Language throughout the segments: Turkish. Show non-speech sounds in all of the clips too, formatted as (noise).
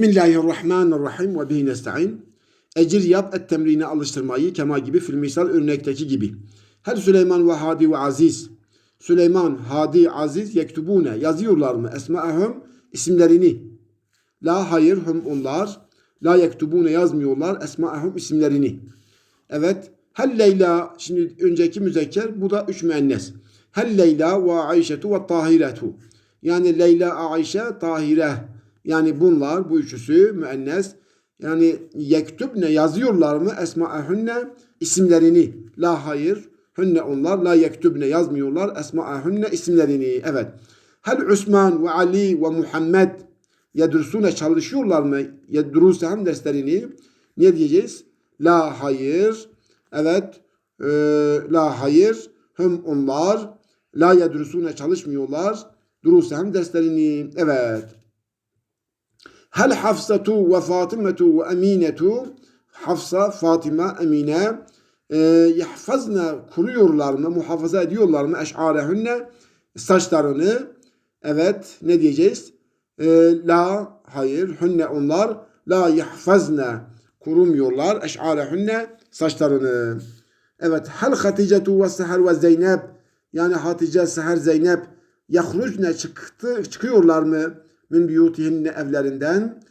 Bismillahirrahmanirrahim ve bihi nesta'in. Ecir yap et temrine alıştırmayı kema gibi fil misal örnekteki gibi. Her Süleyman ve Hadi ve Aziz. Süleyman, Hadi, Aziz yektubune yazıyorlar mı? Esma'ehum isimlerini. La hayır hum onlar. La yektubune yazmıyorlar esma'ehum isimlerini. Evet. Hel Leyla şimdi önceki müzekker bu da üç müennes. Hel Leyla ve Ayşetu ve Tahiretu. Yani Leyla, Ayşe, Tahire. Yani bunlar bu üçüsü müennes. Yani yektubne yazıyorlar mı esma'ehunne isimlerini. La hayır. Hünne onlar. La yektubne yazmıyorlar esma'ehunne isimlerini. Evet. Hel Osman ve Ali ve Muhammed yedrusune çalışıyorlar mı? Yedrusen derslerini. Ne diyeceğiz? La hayır. Evet. Ee, la hayır. Hüm onlar. La yedrusune çalışmıyorlar. Durusen derslerini. Evet. Hel Hafsatu ve Fatimetu ve Eminetu Hafsa, Fatıma, Emine e, yahfazna kuruyorlar mı, muhafaza ediyorlar mı eş'arehünne? Saçlarını. Evet ne diyeceğiz? E, la hayır hünne onlar. La yahfazna kurumuyorlar eş'arehünne saçlarını. Evet hel Haticetu ve Seher ve Zeynep. Yani Hatice, Seher, Zeynep. Yahrucne çıktı, çıkıyorlar mı? Min biyutihinne evlerinden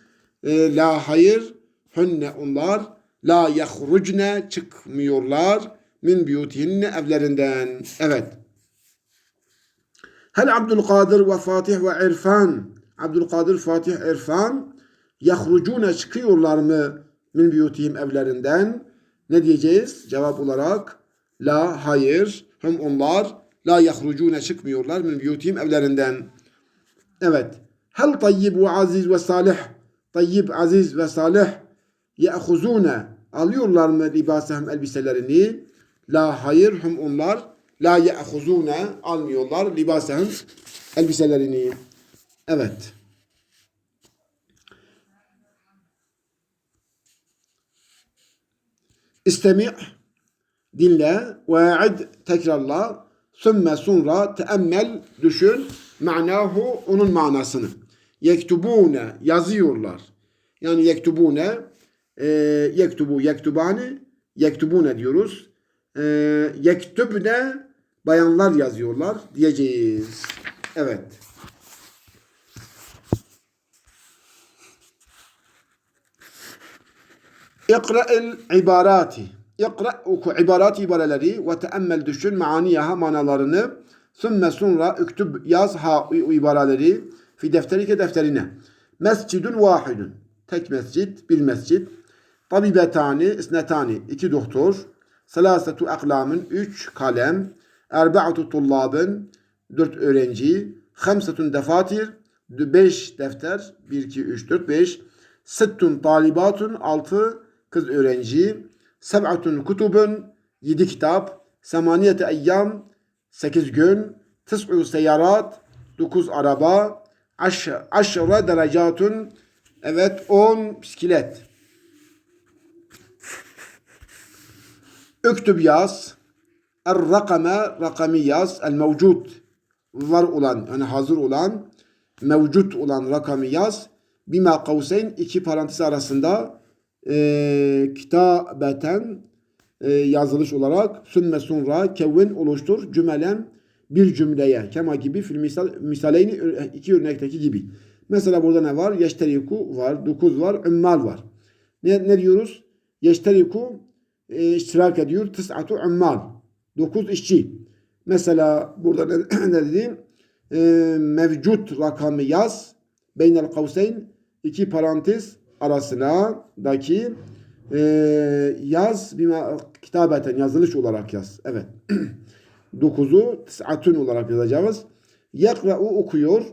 e, la hayır hünne onlar la yahrucne çıkmıyorlar min biyutihinne evlerinden. Evet. Hel Abdülkadir ve Fatih ve İrfan Abdülkadir, Fatih, İrfan yahrucune çıkıyorlar mı min biyutihim evlerinden? Ne diyeceğiz? Cevap olarak la hayır hem onlar la yahrucune çıkmıyorlar min biyutihim evlerinden. Evet. Hel tayyib ve aziz ve salih tayyib, aziz ve salih ye'huzune alıyorlar mı libasahım elbiselerini? La hayır hum onlar la ye'huzune almıyorlar libasahım elbiselerini. Evet. İstemi' dinle ve id tekrarla sümme sonra teemmel düşün manahu onun manasını. Yektubune yazıyorlar. Yani yektubune e, yektubu yektubani yektubune diyoruz. E, yektubne bayanlar yazıyorlar diyeceğiz. Evet. İkra'il ibarati. İkra oku ibarat ibareleri ve teemmel düşün maaniyaha manalarını. Sümme sonra üktüb yaz ha ibareleri fi defterike defterine. Mescidun vahidun. Tek mescit, bir mescit. Tabibetani, isnetani, iki doktor. Selasetu aklamın, üç kalem. Erba'atu tullabın, dört öğrenci. Hamsetun defatir, beş defter. Bir, iki, üç, dört, beş. Sittun talibatun, altı kız öğrenci. Seb'atun kutubun, yedi kitap. Semaniyete eyyam, sekiz gün. Tis'u seyarat, dokuz araba. Aş aşra derecatun, evet on bisiklet. Üktüb yaz. Er rakame, rakami yaz. El mevcut, var olan, yani hazır olan, mevcut olan rakamı yaz. Bima kavseyn, iki parantez arasında e, kitabeten e, yazılış olarak sümme sonra kevvin oluştur cümelen bir cümleye kema gibi fil misal, misaleyni iki örnekteki gibi. Mesela burada ne var? Yeşteriku var, dokuz var, ümmal var. Ne, ne diyoruz? Yeşteriku e, iştirak ediyor. Tıs'atu ümmal. Dokuz işçi. Mesela burada ne, (clears throat) ne dedi? E, mevcut rakamı yaz. Beynel kavseyn iki parantez arasına daki e, yaz bima kitabeten yazılış olarak yaz. Evet. (clears throat) Dokuzu tis'atun olarak yazacağız. Yakra'u okuyor.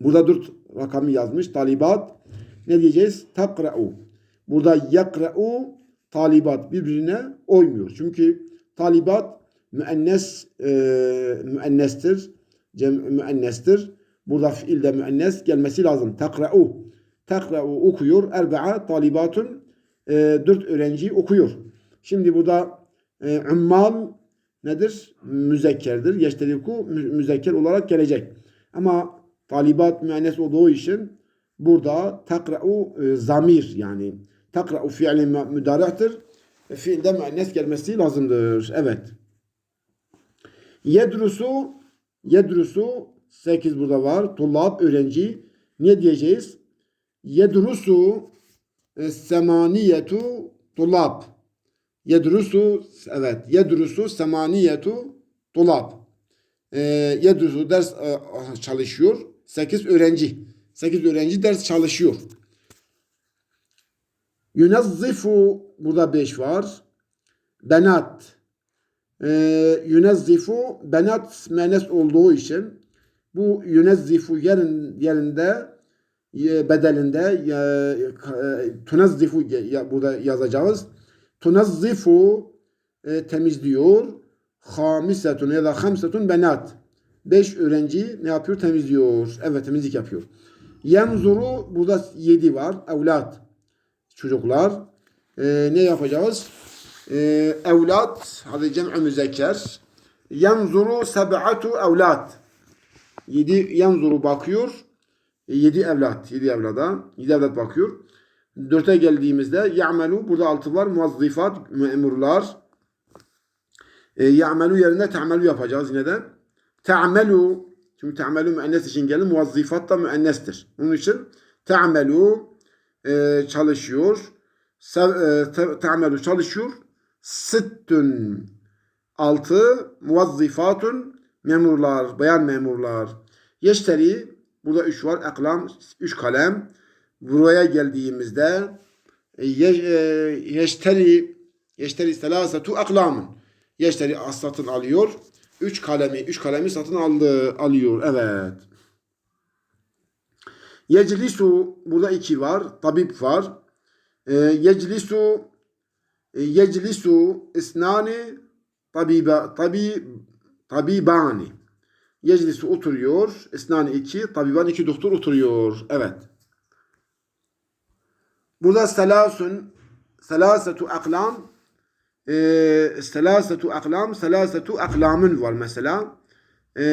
Burada dört rakamı yazmış. Talibat. Ne diyeceğiz? Takra'u. Burada yakra'u talibat birbirine oymuyor. Çünkü talibat müennes e, müennestir. Cem, müennestir. Burada fiilde müennes gelmesi lazım. Takra'u. Takra'u okuyor. Erba'a talibatun. E, dört öğrenci okuyor. Şimdi burada e, ümmal nedir? Müzekkerdir. Yeşteriku müzekker olarak gelecek. Ama talibat müennes olduğu için Burada takra'u e, zamir yani takra'u fiili müdari'tir. E, Fiilde müennes gelmesi lazımdır. Evet. Yedrusu yedrusu 8 burada var. Tullab öğrenci. Ne diyeceğiz? Yedrusu e, semaniyetu tullab. Yedrusu evet yedrusu semaniyetu tullab. E, yedrusu ders e, çalışıyor. 8 öğrenci. 8 öğrenci ders çalışıyor. Yunezzifu burada 5 var. Benat. Ee, yunezzifu benat menes olduğu için bu yunezzifu yerin, yerinde e, bedelinde e, e, tunezzifu burada yazacağız. Tunezzifu e, temizliyor. Hamisetun ya da hamsetun benat. Beş öğrenci ne yapıyor? Temizliyor. Evet temizlik yapıyor. Yenzuru burada yedi var. Evlat. Çocuklar. Ee, ne yapacağız? Ee, evlat. Hadi cem'i müzekker. Yenzuru seb'atu evlat. Yedi yenzuru bakıyor. E, Yedi evlat. Yedi evlada. Yedi evlat bakıyor. Dörte geldiğimizde ya'melu. Burada altı var. Muvazzifat. Memurlar. E, ya'melu yerine te'melu yapacağız yine de. Te'melu çünkü te'melu müennes için gelir. Muvazzifat da müennestir. Onun için te'melu e, çalışıyor. E, te- te'melu çalışıyor. Sittün altı muvazzifatun memurlar, bayan memurlar. Yeşteri burada üç var. Eklam, üç kalem. Buraya geldiğimizde e, e, yeşteri yeşteri selasetu aklamın. Yeşteri satın alıyor. Üç kalemi, üç kalemi satın aldı, alıyor. Evet. Yeclisu burada iki var. Tabip var. E, yeclisu e, yeclisu isnani tabiba tabi tabibani. Yeclisu oturuyor. İsnani iki, tabiban iki doktor oturuyor. Evet. Burada selasun selasetu aklam e, selasetu aklam selasetu aklamın var mesela. E,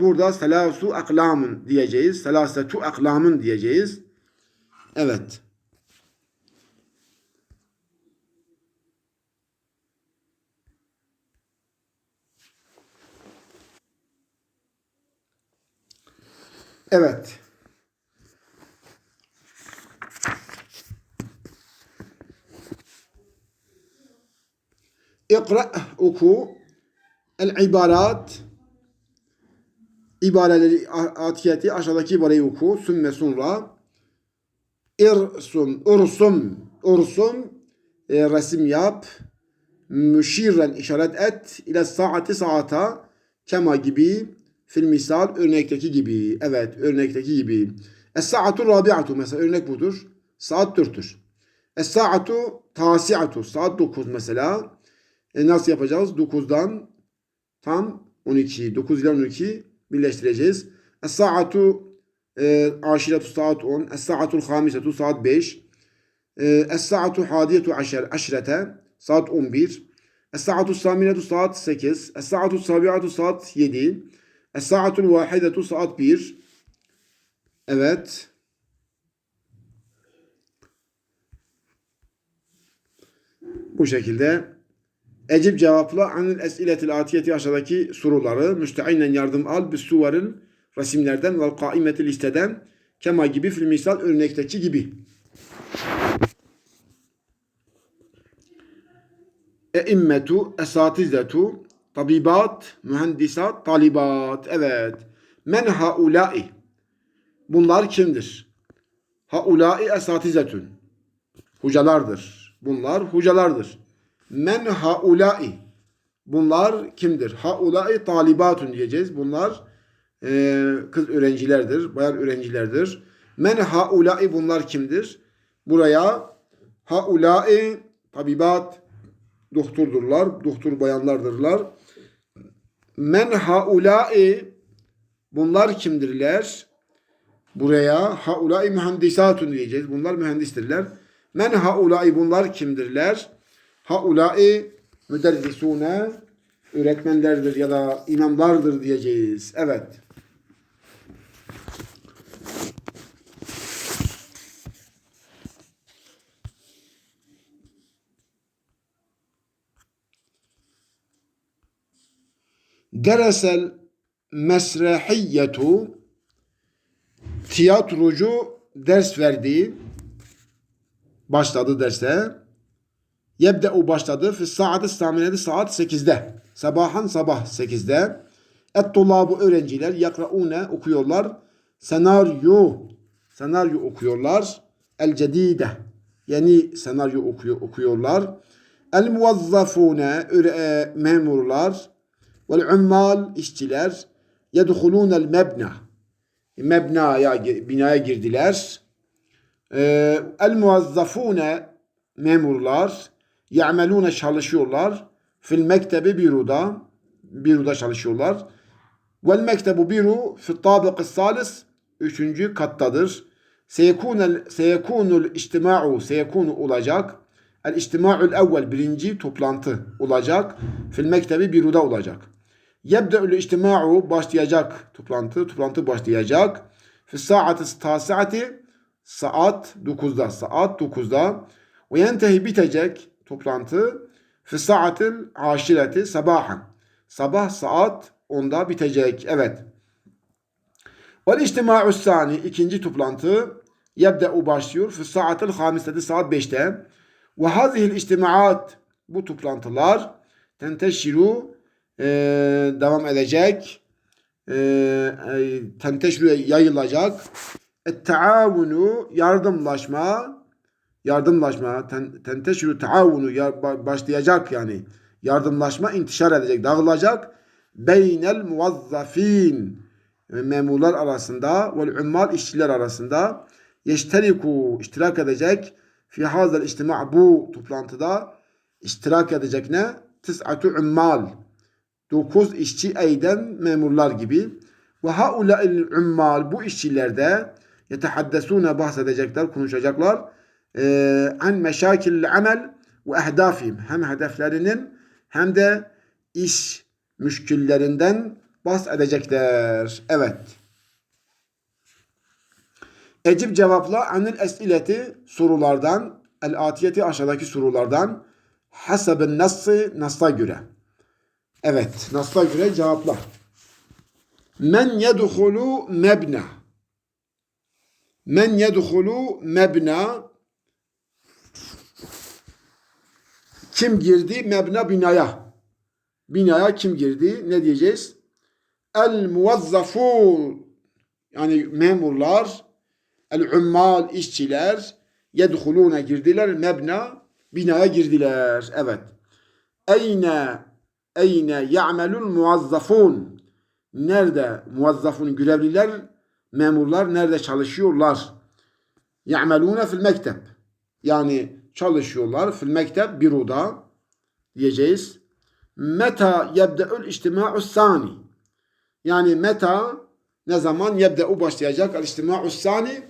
burada selasu aklamın diyeceğiz. Selasetu aklamın diyeceğiz. Evet. Evet. İkra oku. El ibarat ibareleri atiyeti aşağıdaki ibareyi oku. Sümme sonra. İrsun ursum. Ursum e, resim yap. Müşirren işaret et. İle saati saata. Kema gibi. Fil misal örnekteki gibi. Evet örnekteki gibi. Es saatu rabi'atu. Mesela örnek budur. Saat dörttür. Es saatu tasi'atu. Saat 9 mesela e, nasıl yapacağız? 9'dan tam 12 9 ile 12 birleştireceğiz. Es saatu e, aşiretu saat 10 es saatul hamisetu saat 5 es saatu hadiyetu aşer aşrete saat 11 es saatu saminetu saat 8 es saatu sabiatu saat 7 es saatul vahidetu saat 1 evet. Bu şekilde Ecib cevapla anil esiletil atiyeti aşağıdaki soruları müsteinen yardım al bis suvarın resimlerden ve kaimeti listeden kema gibi fil misal örnekteki gibi. Eimmetu, esatizetu, tabibat, mühendisat, talibat. Evet. Men haulai. Bunlar kimdir? Haulai esatizetun. Hocalardır. Bunlar hocalardır. Men haulai. Bunlar kimdir? Haulai talibatun diyeceğiz. Bunlar e, kız öğrencilerdir, bayan öğrencilerdir. Men haulai bunlar kimdir? Buraya haulai tabibat doktordurlar, doktor bayanlardırlar. Men haulai bunlar kimdirler? Buraya haulai mühendisatun diyeceğiz. Bunlar mühendistirler. Men haulai bunlar kimdirler? haulâi müderrisûne öğretmenlerdir ya da imamlardır diyeceğiz. Evet. Deresel mesrahiyyetu tiyatrocu ders verdiği başladı derse Yebde'u başladı. Fi saati saminedi saat 8'de. Sabahan sabah 8'de. Et tullabu öğrenciler yakraune okuyorlar. Senaryo senaryo okuyorlar. El cedide yeni senaryo okuyor, okuyorlar. El muvazzafune e, memurlar vel ummal işçiler yedhulunel mebna mebnaya binaya girdiler. E, el muvazzafune memurlar ya'melune çalışıyorlar. Fil mektebi biruda biruda çalışıyorlar. Vel mektebu biru fi tabık salis üçüncü kattadır. Seyekunel seyekunul içtima'u seyekunu olacak. El içtima'ul evvel birinci toplantı olacak. Fil mektebi biruda olacak. Yebde'ül içtima'u başlayacak toplantı. Toplantı başlayacak. Fi saati tasiati saat 9'da. Saat 9'da. Ve yentehi bitecek toplantı. Fi saatil aşireti sabahan. Sabah saat 10'da bitecek. Evet. Vel içtima'u sani ikinci toplantı yebde'u başlıyor. Fi saatil hamiseti saat 5'te. Ve hazihil içtimaat bu toplantılar tenteşiru e, devam edecek. E, e, yayılacak. Et taavunu yardımlaşma yardımlaşma ten, tenteşiru taavunu başlayacak yani yardımlaşma intişar edecek, dağılacak. Beynel muvazzafin memurlar arasında ve ummal işçiler arasında yeşteriku iştirak edecek fi hazal içtima bu toplantıda iştirak edecek ne? Tis'atu ummal. Dokuz işçi eyden memurlar gibi. Ve haula'il ummal bu işçilerde yetehaddesune bahsedecekler, konuşacaklar. Ee, an meşakil amel ve ehdafim. Hem hedeflerinin hem de iş müşküllerinden bahsedecekler. Evet. Ecib cevapla anil esileti sorulardan el atiyeti aşağıdaki sorulardan hasabın nassı nasla göre. Evet, nasla göre cevapla. Men yedhulu mebna. Men yedhulu mebna. Kim girdi? Mebna binaya. Binaya kim girdi? Ne diyeceğiz? El muvazzafun. Yani memurlar El-ummal işçiler yedhulune girdiler mebna binaya girdiler. Evet. Eyne eyne ya'melul muvazzafun nerede muvazzafun görevliler memurlar nerede çalışıyorlar? Ya'melune fil mektep. Yani çalışıyorlar fil mektep biruda diyeceğiz. Meta yebde'ül içtima'u sani. Yani meta ne zaman yebde'u başlayacak? El içtima'u sani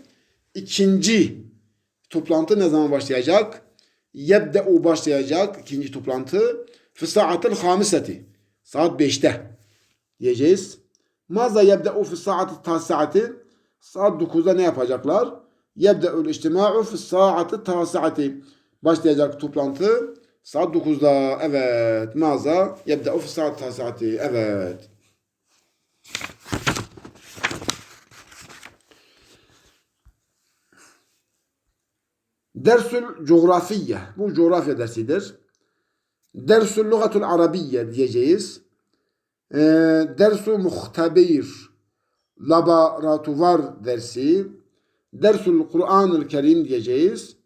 ikinci toplantı ne zaman başlayacak? Yebde'u başlayacak ikinci toplantı. Fi saatil hamiseti. Saat 5'te diyeceğiz. Maza yebde'u fi saati tasiati. Saat 9'da ne yapacaklar? Yebde'ul içtima'u fi saati. Başlayacak toplantı saat 9'da. Evet. Maza yebde'u fi saati tasiati. Evet. Dersül coğrafiye. Bu coğrafya dersidir. Dersül lügatul arabiye diyeceğiz. E, Dersu muhtabir. Laboratuvar dersi. Dersül Kur'an-ı Kerim diyeceğiz.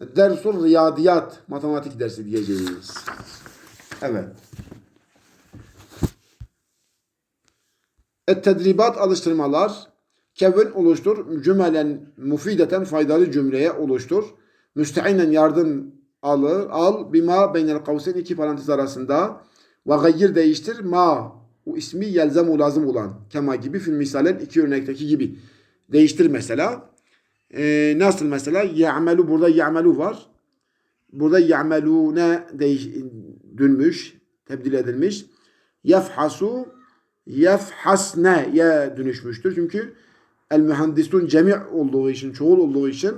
Dersul riyadiyat. Matematik dersi diyeceğiz. Evet. Et tedribat alıştırmalar. Kevin oluştur. Cümelen mufideten faydalı cümleye oluştur. Müsteinen yardım alır, al bima beynel kavseyn iki parantez arasında ve gayyir değiştir ma o ismi yelzemu lazım olan kema gibi film misalen iki örnekteki gibi değiştir mesela. Ee, nasıl mesela ya'melu burada ya'melu var. Burada ya'melune dönmüş, tebdil edilmiş. Yefhasu yefhasne ye dönüşmüştür. Çünkü el mühendisun cemi olduğu için, çoğul olduğu için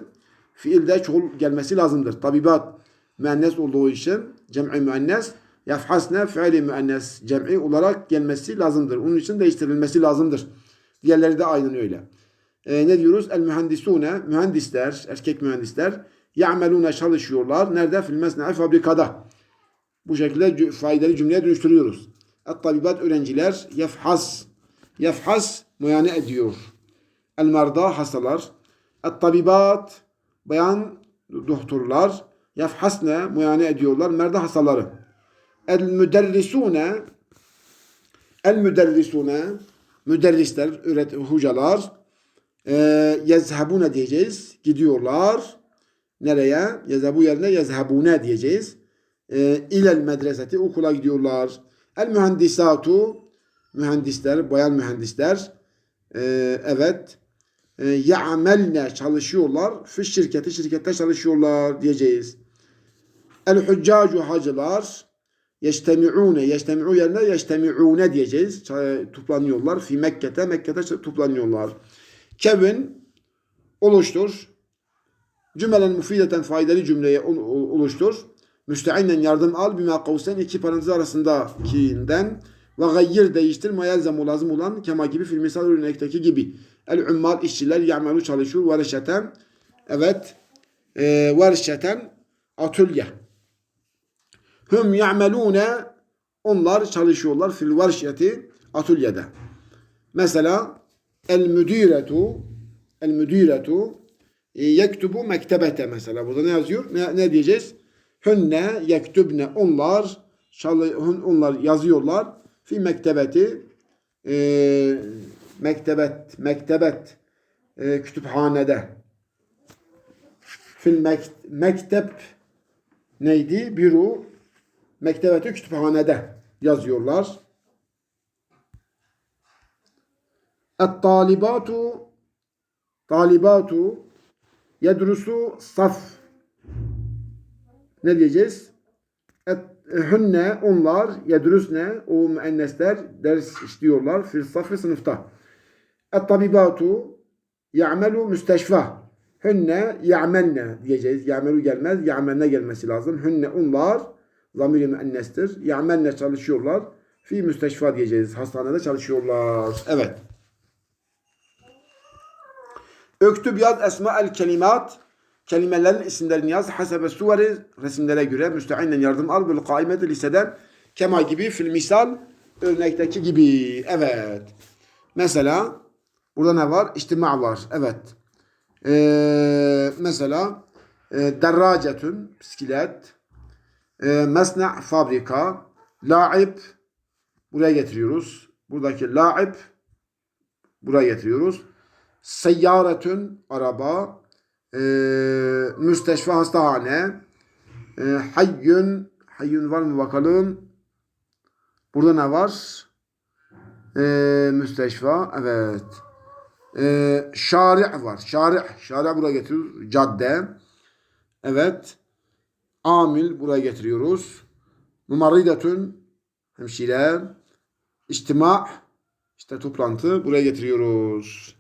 fiilde çoğul gelmesi lazımdır. Tabibat müennes olduğu için, cem'i müennes Yefhasne fiili müennes cem'i olarak gelmesi lazımdır. Onun için değiştirilmesi lazımdır. Diğerleri de aynen öyle. Ee, ne diyoruz? El mühendisune, mühendisler, erkek mühendisler ya'melune çalışıyorlar. Nerede? Fil mesne'i fabrikada. Bu şekilde faydalı cümleye dönüştürüyoruz. Et tabibat öğrenciler yefhas. Yefhas muyane ediyor. El merda hastalar. Et tabibat bayan doktorlar yefhasne muyane ediyorlar. Merda hastaları. El müderrisune el müderrisune müderrisler, öğret hocalar e, yezhabune diyeceğiz. Gidiyorlar. Nereye? Yezhebu yerine yezhabune diyeceğiz. E, medreseti okula gidiyorlar. El mühendisatu mühendisler, bayan mühendisler e, evet e, ya'melne çalışıyorlar. Fi şirketi şirkette çalışıyorlar diyeceğiz. El hüccacu hacılar yeştemi'une yeştemi'u yerine yeştemi'une diyeceğiz. Toplanıyorlar. Fi Mekke'te Mekke'te toplanıyorlar. Kevin oluştur. Cümlelen müfideten faydalı ol- oluştur. Müsteinen yardım al bima kavsen iki parantez arasındakinden ve gayyir değiştir ma yelzemu lazım olan kema gibi fil misal örnekteki gibi. El ummal işçiler ya'melu çalışıyor verşeten evet e, verşeten atölye. Hüm ya'melune onlar çalışıyorlar fil verşeti atölyede. Mesela el müdiretu el müdiretu e, yektubu mektebete mesela. Burada ne yazıyor? Ne, ne diyeceğiz? Hünne yektubne onlar onlar yazıyorlar fi mektebeti e, mektebet mektebet e, kütüphanede fil mek, mektep neydi? Büro mektebeti kütüphanede yazıyorlar. Et-talibatu talibatu yedrusu saf ne diyeceğiz? Et, hünne onlar yedrusne o müennesler ders işliyorlar fil safı sınıfta. Et tabibatu ya'melu müsteşfa. Hünne ya'melne diyeceğiz. Ya'melu gelmez. Ya'melne gelmesi lazım. Hünne onlar zamiri müennestir. Ya'melne çalışıyorlar. Fi müsteşfa diyeceğiz. Hastanede çalışıyorlar. Evet. Öktüb yaz esma el kelimat. Kelimelerin isimlerini yaz. Hasebe suveri resimlere göre müsteinen yardım al. Bil kaimeti liseden kema gibi fil misal örnekteki gibi. Evet. Mesela burada ne var? İçtima var. Evet. Ee, mesela e, derracetün bisiklet. E, mesna fabrika. Laib buraya getiriyoruz. Buradaki laib buraya getiriyoruz. Seyyaretün araba, e, müsteşfa hastahane, e, hayyün, hayyün var mı bakalım. Burada ne var? E, müsteşfa, evet. E, şari' var. Şari', şari' buraya getiriyoruz. Cadde. Evet. Amil buraya getiriyoruz. Numaridatün, hemşire. İçtima, işte toplantı buraya getiriyoruz.